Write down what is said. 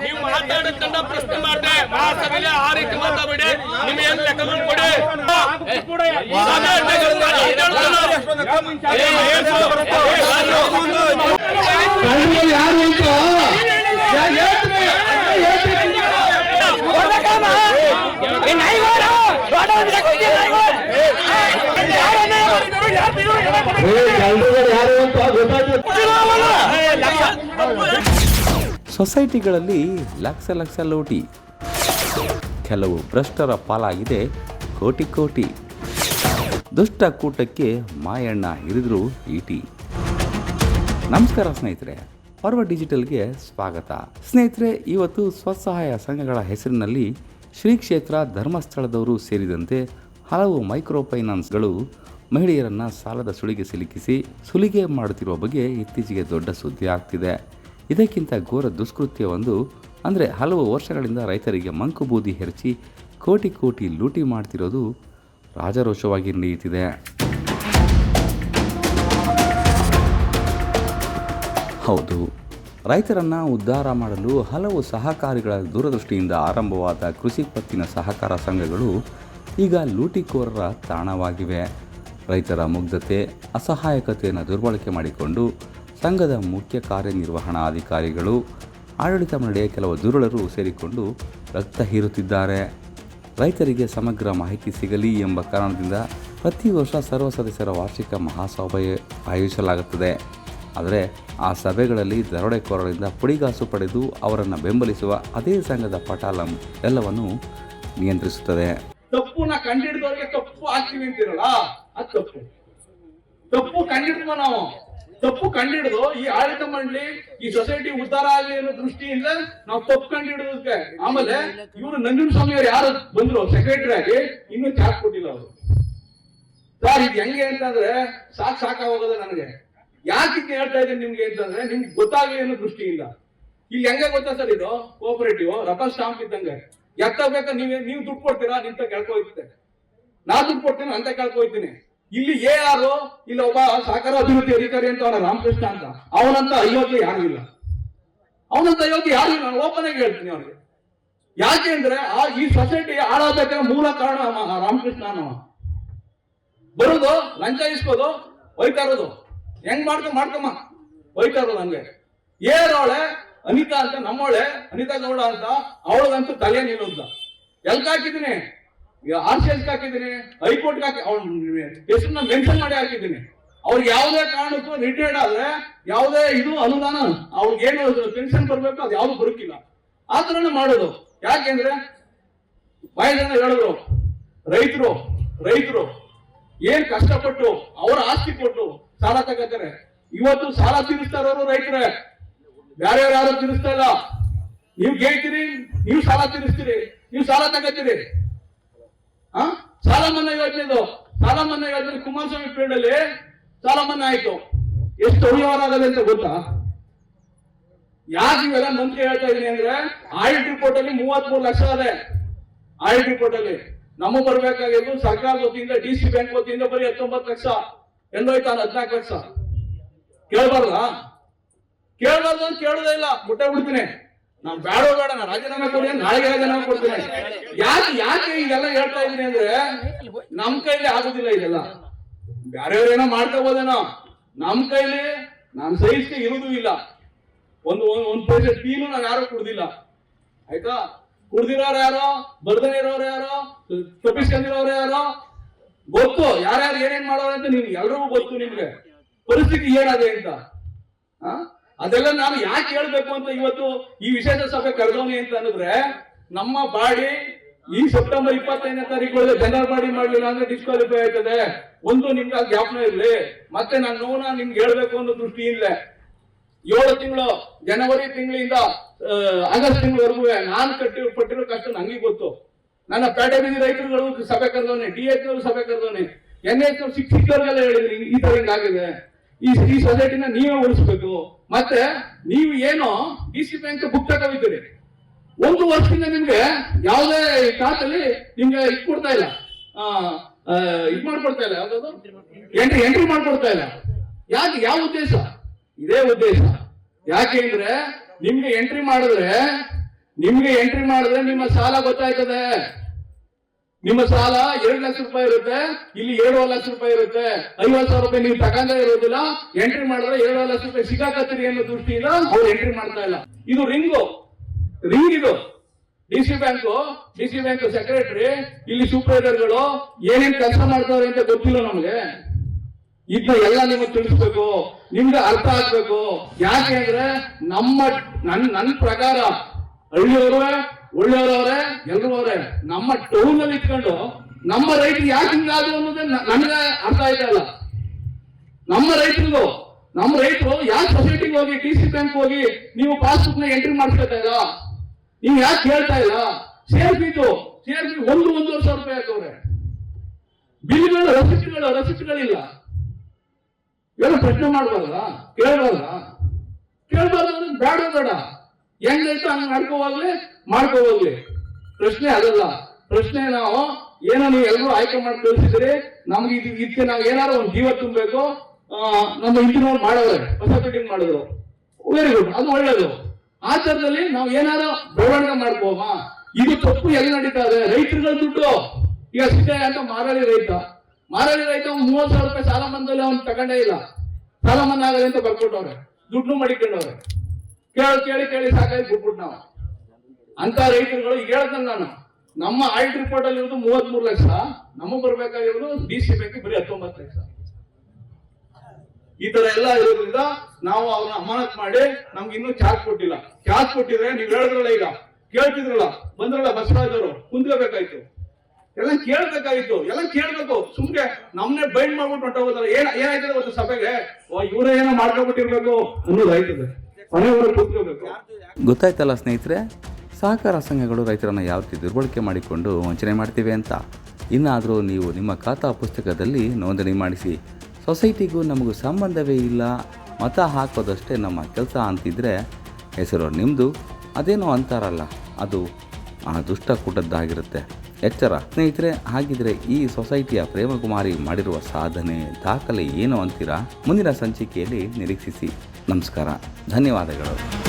ನೀವು ಮಾತಾಡೋದನ್ನ ಪ್ರಶ್ನೆ ಮಾಡಿದೆ ಮಹಾಸಭೆಯಲ್ಲಿ ಆ ರೀತಿ ಮಾತಾಡಿ ನಿಮ್ಗೆ ಏನ್ ಲೆಕ್ಕ ಕೊಡಿ ಸಭೆ ಅಡ್ಡಗಳನ್ನ ಏನ್ ಹೇಳ್ತಾನೆ? ಏ, ಏನ್ ಹೇಳ್ತಾನೆ? ಕಣ್ಣಲ್ಲಿ ಯಾರು ಅಂತ ಯಾ- ಹೇಳ್ತೀನಿ. ಹೇಳ್ತೀನಿ. ಏ, ಕಳ್ಳರುಗಳು ಯಾರು ಅಂತ ಗೊತ್ತಾಗ್ತದೆ ಸೊಸೈಟಿಗಳಲ್ಲಿ ಲಕ್ಷ ಲಕ್ಷ ಲೋಟಿ. ಕೆಲವು ಭ್ರಷ್ಟರ ಪಾಲಾಗಿದೆ ಕೋಟಿ ಕೋಟಿ. ದುಷ್ಟ ಕೂಟಕ್ಕೆ ಮಾಯಣ್ಣ ಹಿರಿದ್ರು ಈಟಿ. ನಮಸ್ಕಾರ ಸ್ನೇಹಿತರೆ, ಪರ್ವ ಡಿಜಿಟಲ್ಗೆ ಸ್ವಾಗತ. ಸ್ನೇಹಿತರೆ, ಇವತ್ತು ಸ್ವಸಹಾಯ ಸಂಘಗಳ ಹೆಸರಿನಲ್ಲಿ ಶ್ರೀ ಕ್ಷೇತ್ರ ಧರ್ಮಸ್ಥಳದವರು ಸೇರಿದಂತೆ ಹಲವು ಮೈಕ್ರೋ ಫೈನಾನ್ಸ್ಗಳು ಮಹಿಳೆಯರನ್ನ ಸಾಲದ ಸುಳಿಗೆ ಸಿಲುಕಿಸಿ ಸುಲಿಗೆ ಮಾಡುತ್ತಿರುವ ಬಗ್ಗೆ ಇತ್ತೀಚೆಗೆ ದೊಡ್ಡ ಸುದ್ದಿ ಆಗ್ತಿದೆ. ಇದಕ್ಕಿಂತ ಘೋರ ದುಷ್ಕೃತ್ಯವೊಂದು ಅಂದರೆ ಹಲವು ವರ್ಷಗಳಿಂದ ರೈತರಿಗೆ ಮಂಕು ಬೂದಿ ಎರಚಿ ಕೋಟಿ ಕೋಟಿ ಲೂಟಿ ಮಾಡ್ತಿರೋದು ರಾಜರೋಷವಾಗಿ ನಡೆಯುತ್ತಿದೆ. ಹೌದು, ರೈತರನ್ನು ಉದ್ಧಾರ ಮಾಡಲು ಹಲವು ಸಹಕಾರಿಗಳ ದೂರದೃಷ್ಟಿಯಿಂದ ಆರಂಭವಾದ ಕೃಷಿ ಪತ್ತಿನ ಸಹಕಾರ ಸಂಘಗಳು ಈಗ ಲೂಟಿಕೋರರ ತಾಣವಾಗಿವೆ. ರೈತರ ಮುಗ್ಧತೆ, ಅಸಹಾಯಕತೆಯನ್ನು ದುರ್ಬಳಕೆ ಮಾಡಿಕೊಂಡು ಸಂಘದ ಮುಖ್ಯ ಕಾರ್ಯನಿರ್ವಹಣಾಧಿಕಾರಿಗಳು ಆಡಳಿತ ಮಂಡಳಿಯ ಕೆಲವು ದುರುಳರು ಸೇರಿಕೊಂಡು ರಕ್ತ ಹೀರುತ್ತಿದ್ದಾರೆ. ರೈತರಿಗೆ ಸಮಗ್ರ ಮಾಹಿತಿ ಸಿಗಲಿ ಎಂಬ ಕಾರಣದಿಂದ ಪ್ರತಿ ವರ್ಷ ಸರ್ವ ಸದಸ್ಯರ ವಾರ್ಷಿಕ ಮಹಾಸಭೆ ಆಯೋಜಿಸಲಾಗುತ್ತದೆ. ಆದರೆ ಆ ಸಭೆಗಳಲ್ಲಿ ದರೋಡೆಕೋರರಿಂದ ಪುಡಿಗಾಸು ಪಡೆದು ಅವರನ್ನು ಬೆಂಬಲಿಸುವ ಅದೇ ಸಂಘದ ಪಟಾಲಂ ಎಲ್ಲವನ್ನು ನಿಯಂತ್ರಿಸುತ್ತದೆ. ತಪ್ಪುನ ಕಂಡಿಡಿದವ್ರಿಗೆ ತಪ್ಪು ಹಾಕ್ತೀವಿ ಅಂತೀರಲ್ಲ ತಪ್ಪು. ತಪ್ಪು ನಾವು? ತಪ್ಪು ಕಂಡಿಡಿದು, ಈ ಆಡಳಿತ ಮಂಡಳಿ, ಈ ಸೊಸೈಟಿ ಉದ್ಧಾರ ಆಗಲಿ ಅನ್ನೋ ದೃಷ್ಟಿಯಿಂದ ನಾವು ತಪ್ಪು ಕಂಡಿಡಿದಕ್ಕೆ ಆಮೇಲೆ ಇವರು ನಂಜುನ ಸ್ವಾಮಿ ಅವ್ರು ಯಾರು ಬಂದ್ರು ಸೆಕ್ರೆಟರಿ ಆಗಿ, ಇನ್ನೂ ಚಾರ್ಜ್ ಕೊಟ್ಟಿಲ್ಲ ಅವರು. ಸರ್, ಇದು ಹೆಂಗೆ ಅಂತಂದ್ರೆ ಸಾಕ್ ಸಾಕಾಗೋದ ನನಗೆ. ಯಾಕೆ ಹೇಳ್ತಾ ಇದ್ದೀನಿ ನಿಮ್ಗೆ ಅಂತಂದ್ರೆ ನಿಮ್ಗೆ ಗೊತ್ತಾಗಲಿ ಅನ್ನೋ ದೃಷ್ಟಿಯಿಂದ. ಇಲ್ಲಿ ಹೆಂಗೆ ಗೊತ್ತಾ ಸರ್ ಇದು? ಕೋಆಪರೇಟಿವ್ ರಬ್ಬರ್ ಸ್ಟಾಂಪ್ ಇದ್ದಂಗೆ. ಎತ್ತ ಬೇಕಾ ನೀವ್ ನೀವು ದುಡ್ಡು ಕೊಡ್ತೀರಾ, ನಿಂತ ಕೇಳ್ಕೊಯ್ತೆ ನಾ ದುಡ್ಡು ಕೊಡ್ತೀನಿ, ಅಂತ ಕೇಳ್ಕೊಯ್ತೀನಿ. ಇಲ್ಲಿ ಎ ಆರ್, ಇಲ್ಲಿ ಒಬ್ಬ ಸಹಕಾರ ಅಭಿವೃದ್ಧಿ ಅಧಿಕಾರಿ ಅಂತ ಅವನ ರಾಮಕೃಷ್ಣ ಅಂತ. ಅವನಂತ ಅಯೋಗ್ಯ ಯಾರು ಇಲ್ಲ. ಅವನಂತ ಅಯೋಗ್ಯ ಯಾರು ನಾನು ಓಪನ್ ಆಗಿ ಹೇಳ್ತೀನಿ ಅವ್ರಿಗೆ ಯಾಕೆ ಅಂದ್ರೆ ಆ ಈ ಸೊಸೈಟಿ ಹಾಳಾಗಬೇಕಾದ್ರೆ ಮೂಲ ಕಾರಣ ರಾಮಕೃಷ್ಣ ಅನ್ನೋ ಬರುದು ಲಂಚ ಇಸ್ಕೋದು ಹೋಯ್ತಾ ಇರೋದು ಹೆಂಗ್ ಮಾಡ್ಕೊ ಮಾಡ್ಕಮ್ಮ. ಹೋಯ್ತಾ ಇರೋದು ಹಂಗೆ ಅನಿತಾ ಅಂತ ನಮ್ಮವಳೆ ಅನಿತಾ ಗೌಡ ಅಂತ ಅವಳಗಂತೂ ತಲೆ ನಿಲ್ಲುತ್ತ ಎಲ್ಕ್ ಹಾಕಿದ್ದೀನಿ? ಆರ್ ಸಿ ಎಸ್ ಹಾಕಿದ್ದೀನಿ ಹೈಕೋರ್ಟ್ ಹಾಕಿ ಹೆಸರನ್ನ ಮೆನ್ಷನ್ ಮಾಡಿ ಹಾಕಿದ್ದೀನಿ. ಅವ್ರಿಗೆ ಯಾವುದೇ ಕಾರಣಕ್ಕೂ ರಿಟೈರ್ಡ್ ಆದ್ರೆ ಯಾವುದೇ ಇದು ಅನುದಾನ, ಅವ್ರಿಗೆ ಏನು ಪೆನ್ಷನ್ ಬರ್ಬೇಕು ಅದು ಯಾವ್ದು ಬರುಕಿಲ್ಲ ಆ ಥರನೇ ಮಾಡೋದು. ಯಾಕೆಂದ್ರೆ ಬಾಯಿ ಹೇಳಿದ್ರು, ರೈತರು ರೈತರು ಏನ್ ಕಷ್ಟಪಟ್ಟು ಅವರ ಆಸ್ತಿ ಕೊಟ್ಟು ಸಾಲ ತಗೋತಾರೆ. ಇವತ್ತು ಸಾಲ ತೀರಿಸ್ತಾ ಇರೋರು ರೈತರೇ. ಬೇರೆ ಯಾರು ತೀರಿಸ್ತಾ ಇಲ್ಲ. ನೀವು ಗೆಲ್ತೀರಿ ನೀವು ಸಾಲ ತೀರಿಸ್ತೀರಿ, ನೀವು ಸಾಲ ತಗೋತೀರಿ. ಸಾಲ ಮನ್ನಾ ಯೋಜನೆದು. ಸಾಲ ಮನ್ನಾ ಯೋಜನೆ ಕುಮಾರಸ್ವಾಮಿ ಪೀರಿಯಡ್ ಅಲ್ಲಿ ಸಾಲ ಮನ್ನಾ ಆಯ್ತು. ಎಷ್ಟು ಅವ್ಯವಹಾರ ಆಗದೆ ಅಂತ ಗೊತ್ತಾ? ಯಾಕೆ ಇವೆಲ್ಲ ಮಂತ್ರಿ ಹೇಳ್ತಾ ಇದೀನಿ ಅಂದ್ರೆ ಆಡಿಟ್ ರಿಪೋರ್ಟ್ ಅಲ್ಲಿ ಮೂವತ್ತ್ ಮೂರು ಲಕ್ಷ ಅದೇ ಆಡಿಟ್ ರಿಪೋರ್ಟ್ ಅಲ್ಲಿ ನಮಗ್ ಬರ್ಬೇಕಾಗಿದ್ದು ಸರ್ಕಾರದ ವತಿಯಿಂದ, ಡಿ ಸಿ ಬ್ಯಾಂಕ್ ವತಿಯಿಂದ ಬರೀ ಹತ್ತೊಂಬತ್ತು ಲಕ್ಷ. ಎಲ್ಲೋಯ್ತು ಹದಿನಾಲ್ಕು ಲಕ್ಷ. ಕೇಳಬಾರ್ದಾ? ಕೇಳಬಾರ್ದು ಅಂತ ಕೇಳೋದೇ ಇಲ್ಲ. ಮುಟ್ಟೆ ಬಿಡ್ತೀನಿ ನಾನ್ ಬೇಡ ಬೇಡ, ನಾನು ರಾಜೀನಾಮೆ ಕೊಡಿ ನಾಳೆಗೆ ರಾಜೀನಾಮೆ ಕೊಡ್ತೀನಿ. ಯಾಕೆ ಯಾಕೆ ಇದೆಲ್ಲ ಹೇಳ್ತಾ ಇದೀನಿ ಅಂದ್ರೆ ನಮ್ ಕೈಲಿ ಆಗೋದಿಲ್ಲ ಇದೆಲ್ಲ. ಬೇರೆಯವ್ರೇನೋ ಮಾಡ್ಕೋಬೋದೇನೋ ನಮ್ ಕೈಲಿ ನಾನ್ ಸಹಿಸ್ಕೆ ಇರುವುದೂ ಇಲ್ಲ. ಒಂದು, ಒಂದ್- ಪೈಸೆ ಟೀನು ನಾವ್ ಯಾರು ಕುಡ್ದಿಲ್ಲ. ಆಯ್ತಾ? ಕುಡ್ದಿರೋರು ಯಾರೋ? ಬರ್ದನೆ ಇರೋರು ಯಾರೋ? ತಪ್ಪಿಸ್ಕೊಂಡಿರೋರು ಯಾರೋ? ಗೊತ್ತು. ಯಾರ್ಯಾರು ಏನೇನ್ ಮಾಡೋರು ಅಂತ ನಿಮ್ಗೆ ಎಲ್ರಿಗೂ ಗೊತ್ತು ನಿಮ್ಗೆ. ಪರಿಸ್ಥಿತಿ ಏನಾದೆ ಅಂತ? ಅದೆಲ್ಲ ನಾನು ಯಾಕೆ ಹೇಳ್ಬೇಕು ಅಂತ ಇವತ್ತು ಈ ವಿಶೇಷ ಸಭೆ ಕರೆದೋನಿ ಅಂತ ಅಂದ್ರೆ ನಮ್ಮ ಬಾಡಿ ಈ ಸೆಪ್ಟೆಂಬರ್ ಇಪ್ಪತ್ತೈದನೇ ತಾರೀಕು ಜನರಲ್ ಬಾಡಿ ಮಾಡ್ಲಿಲ್ಲ ಅಂದ್ರೆ ಡಿಸ್ಕ್ವಾಲಿಫೈ ಆಯ್ತದೆ ಒಂದು ನಿಮ್ಗೆ ಜ್ಞಾಪನ ಇರ್ಲಿ. ಮತ್ತೆ ನಾನು ನೋವನ್ನ ನಿಮ್ಗೆ ಹೇಳ್ಬೇಕು ಅನ್ನೋ ದೃಷ್ಟಿ ಇಲ್ಲ. ಏಳು ತಿಂಗಳು, ಜನವರಿ ತಿಂಗಳಿಂದ ಆಗಸ್ಟ್ ತಿಂಗಳವರೆಗೂ ನಾನು ಕಟ್ಟಿ ಪಟ್ಟಿರೋ ಕಷ್ಟ ನಂಗೆ ಗೊತ್ತು. ನನ್ನ ಪೇಟೆ ಬೀದಿ ರೈತರುಗಳು ಸಭೆ ಕರೆದವನೆ ಡಿ ಎಚ್ ಸಭೆ ಕರೆದವನೆ ಎನ್ ಎಚ್ ಶಿಕ್ಷಕರಿಗೆಲ್ಲ ಹೇಳಿದ್ರಿ, ಈ ತರ ಹಿಂಗಾಗಿದೆ. ಈ ಈ ಸೊಸೈಟಿನ ನೀವೇ ಉಳಿಸ್ಬೇಕು. ಮತ್ತೆ ನೀವು ಏನು ಡಿ ಸಿ ಬ್ಯಾಂಕ್ ಬುಕ್ ತಗೋಬಿದ್ದೀರಿ. ಒಂದು ವರ್ಷದಿಂದ ನಿಮ್ಗೆ ಯಾವುದೇ ಖಾತಲ್ಲಿ ನಿಮ್ಗೆ ಇದು ಕೊಡ್ತಾ ಇಲ್ಲ. ಇದು ಮಾಡ್ಕೊಡ್ತಾ ಇಲ್ಲ. ಯಾವ್ದು ಎಂಟ್ರಿ ಎಂಟ್ರಿ ಮಾಡ್ಕೊಡ್ತಾ ಇಲ್ಲ. ಯಾಕೆ? ಯಾವ ಉದ್ದೇಶ? ಇದೇ ಉದ್ದೇಶ. ಯಾಕೆ ಅಂದ್ರೆ ನಿಮ್ಗೆ ಎಂಟ್ರಿ ಮಾಡಿದ್ರೆ, ನಿಮ್ಗೆ ಎಂಟ್ರಿ ಮಾಡಿದ್ರೆ ನಿಮ್ಮ ಸಾಲ ಗೊತ್ತಾಯ್ತದೆ. ನಿಮ್ಮ ಸಾಲ ಎರಡು ಲಕ್ಷ ರೂಪಾಯಿ ಇರುತ್ತೆ, ಇಲ್ಲಿ ಏಳುವರೆ ಲಕ್ಷ ರೂಪಾಯಿ ಇರುತ್ತೆ. ಐವತ್ತು ಸಾವಿರ ರೂಪಾಯಿ ನೀವು ತಗೊಂಡೇ ಇರೋದಿಲ್ಲ ಎಂಟ್ರಿ ಮಾಡಿದ್ರೆ ಏಳುವರೆ ಲಕ್ಷ ರೂಪಾಯಿ ಸಿಗಾಕತ್ತೀರಿ ಅನ್ನೋ ದೃಷ್ಟಿಯಿಂದ ಅವ್ರು ಎಂಟ್ರಿ ಮಾಡ್ತಾ ಇಲ್ಲ. ಇದು ರಿಂಗು. ರಿಂಗ್ ಇದು. D C bank, D C bank secretary ಇಲ್ಲಿ ಸೂಪರ್ವೈಸರ್ಗಳು ಏನೇನ್ ಕೆಲಸ ಮಾಡ್ತಾರೆ ಅಂತ ಗೊತ್ತಿಲ್ಲ ನಮಗೆ. ಇದನ್ನ ಎಲ್ಲ ನಿಮಗೆ ತಿಳಿಸ್ಬೇಕು. ನಿಮ್ಗೆ ಅರ್ಥ ಆಗ್ಬೇಕು. ಯಾಕೆ ಅಂದ್ರೆ ನಮ್ಮ, ನನ್ ನನ್ನ ಪ್ರಕಾರ ಹಳ್ಳಿಯವರು ಒಳ್ಳೆಯವರವ್ರೆ ಎಲ್ರು ಅವರೇ ನಮ್ಮ ಟೌನ್ ಅಲ್ಲಿ ಇಟ್ಕೊಂಡು ನಮ್ಮ ರೈತರು ಯಾಕೆ ಹಿಂಗಾದ್ರು ಅನ್ನೋದೇ ನನಗೆ ಅರ್ಥ ಆಯ್ತಾ ಇಲ್ಲ. ನಮ್ಮ ರೈತರಿಗೂ ನಮ್ಮ ರೈತರು ಯಾಕೆ ಸೊಸೈಟಿಗೆ ಹೋಗಿ ಟಿ ಸಿ ಬ್ಯಾಂಕ್ ಹೋಗಿ ನೀವು ಪಾಸ್ಬುಕ್ನ ಎಂಟ್ರಿ ಮಾಡ್ಕೊತಾ ಇಲ್ಲ ನೀವು ಯಾಕೆ ಕೇಳ್ತಾ ಇಲ್ಲ? ಸೇರ್ ಫೀಸು ಸೇರ್ ಒಂದು, ಒಂದೂವರೆ ಸಾವಿರ ರೂಪಾಯಿ ಹಾಕವ್ರೆ ಬಿಲ್ಗಳು ರಸೀಟ್ಗಳು ರಸೀಟ್ಗಳಿಲ್ಲ ಎಲ್ಲ ಪ್ರಶ್ನೆ ಮಾಡ್ಬಾರ್ದ ಕೇಳಬಾರ್ದ ಕೇಳಬಾರ್ದು ಬೇಡ ಬೇಡ. ಹೆಂಗೈತೋ ಹಂಗೆ ನಡ್ಕೋ ಹೋಗ್ಲಿ. ಪ್ರಶ್ನೆ ಅದಲ್ಲ ಪ್ರಶ್ನೆ ನಾವು, ಏನೋ ನೀವು ಎಲ್ಲರೂ ಆಯ್ಕೆ ಮಾಡಿ ಕಳಿಸಿದ್ರಿ ನಮ್ಗೆ ಇದು ಇದಕ್ಕೆ ನಾವು ಏನಾರು ಒಂದು ಜೀವ ತುಂಬಬೇಕು ನಮ್ಮ ಇಂಜಿನಿಯರ್ ಮಾಡೋದ್ರೆ ಹೊಸ ಬಿಲ್ಡಿಂಗ್ ಮಾಡಿದ್ರು. ವೆರಿ ಗುಡ್ ಅದು ಒಳ್ಳೇದು. ಆ ನಾವು ಏನಾರು ಬೆಳವಣಿಗೆ ಮಾಡ್ಕೋಮ ಇದು ತಪ್ಪು ಎಲ್ಲಿ ನಡೀತಾ ಇದೆ? ರೈತರುಗಳ ದುಡ್ಡು. ಈಗ ಸಿದ್ದಯ್ಯ ಅಂತ ಮಾರಾಳಿ ರೈತ. ಮಾರಾಳಿ ರೈತ ಮೂವತ್ತು ಸಾವಿರ ರೂಪಾಯಿ ಸಾಲ ಮಂದಲ್ಲಿ ಅವ್ನು ತಗೊಂಡೇ ಇಲ್ಲ. ಸಾಲ ಮನ್ನಾ ಆಗಲಿ ಅಂತ ಬರ್ಕೊಟ್ಟವ್ರೆ. ದುಡ್ಡು ಮಡಿಕೊಂಡವ್ರೆ. ಕೇಳಿ ಕೇಳಿ ಕೇಳಿ ಸಾಕಾಗಿ ಬಿಟ್ಬಿಟ್ಟು ನಾವು ಅಂತ ರೈತರುಗಳು ಈಗ ನಾನು ನಮ್ಮ ಆಲ್ಟ್ ರಿಪೋರ್ಟ್ ಅಲ್ಲಿ ಇರೋದು ಮೂವತ್ತ್ ಮೂರು ಲಕ್ಷ, ನಮಗ್ ಬರ್ಬೇಕಾಗಿರೋದು ಬಿ ಸಿ ಬೇಕು ಬರೀ ಹತ್ತೊಂಬತ್ತು ಲಕ್ಷ. ಈ ತರ ಎಲ್ಲ ಇರೋದ್ರಿಂದ ನಾವು ಅವ್ರನ್ನ ಅಮಾನತ್ ಮಾಡಿ ನಮ್ಗೆ ಇನ್ನೂ ಚಾರ್ಜ್ ಕೊಟ್ಟಿಲ್ಲ. ಚಾರ್ಜ್ ಕೊಟ್ಟಿದ್ರೆ ನೀವ್ ಹೇಳಿದ್ರಲ್ಲ ಈಗ, ಕೇಳ್ತಿದ್ರಲ್ಲ, ಬಂದ್ರಲ್ಲ ಬಸವರಾಜ್ ಅವರು ಕುಂದ್ಕೋಬೇಕಾಯ್ತು ಎಲ್ಲ ಕೇಳ್ಬೇಕಾಗಿತ್ತು ಎಲ್ಲ ಕೇಳ್ಬೇಕು. ಸುಮ್ನೆ ನಮ್ನೆ ಬೈಂಡ್ ಮಾಡ್ಬಿಟ್ಟು ಹೊಂಟೋಗೋದಲ್ಲ ಏನ್ ಏನಾಯ್ತದೆ ಒಂದು ಸಭೆಗೆ? ಇವ್ರ ಏನೋ ಮಾಡ್ಕೊಬಿಟ್ಟಿರ್ಬೇಕು ಅನ್ನೋದು ಆಯ್ತದೆ. ಮನೆಯವರು ಕೂತ್ಕೋಬೇಕು. ಗೊತ್ತಾಯ್ತಲ್ಲ ಸ್ನೇಹಿತರೆ? ಸಹಕಾರ ಸಂಘಗಳು ರೈತರನ್ನು ಯಾವ ರೀತಿ ದುರ್ಬಳಕೆ ಮಾಡಿಕೊಂಡು ವಂಚನೆ ಮಾಡ್ತೀವಿ ಅಂತ. ಇನ್ನಾದರೂ ನೀವು ನಿಮ್ಮ ಖಾತಾ ಪುಸ್ತಕದಲ್ಲಿ ನೋಂದಣಿ ಮಾಡಿಸಿ. ಸೊಸೈಟಿಗೂ ನಮಗೂ ಸಂಬಂಧವೇ ಇಲ್ಲ. ಮತ ಹಾಕೋದಷ್ಟೇ ನಮ್ಮ ಕೆಲಸ ಅಂತಿದ್ರೆ ಹೆಸರು ನಿಮ್ಮದು ಅದೇನೋ ಅಂತಾರಲ್ಲ, ಅದು ಆ ದುಷ್ಟ ಕೂಟದ್ದಾಗಿರುತ್ತೆ. ಎಚ್ಚರ, ಸ್ನೇಹಿತರೆ, ಹಾಗಿದ್ರೆ ಈ ಸೊಸೈಟಿಯ ಪ್ರೇಮಕುಮಾರಿ ಮಾಡಿರುವ ಸಾಧನೆ, ದಾಖಲೆ ಏನು ಅಂತೀರಾ? ಮುಂದಿನ ಸಂಚಿಕೆಯಲ್ಲಿ ನಿರೀಕ್ಷಿಸಿ. ನಮಸ್ಕಾರ, ಧನ್ಯವಾದಗಳು.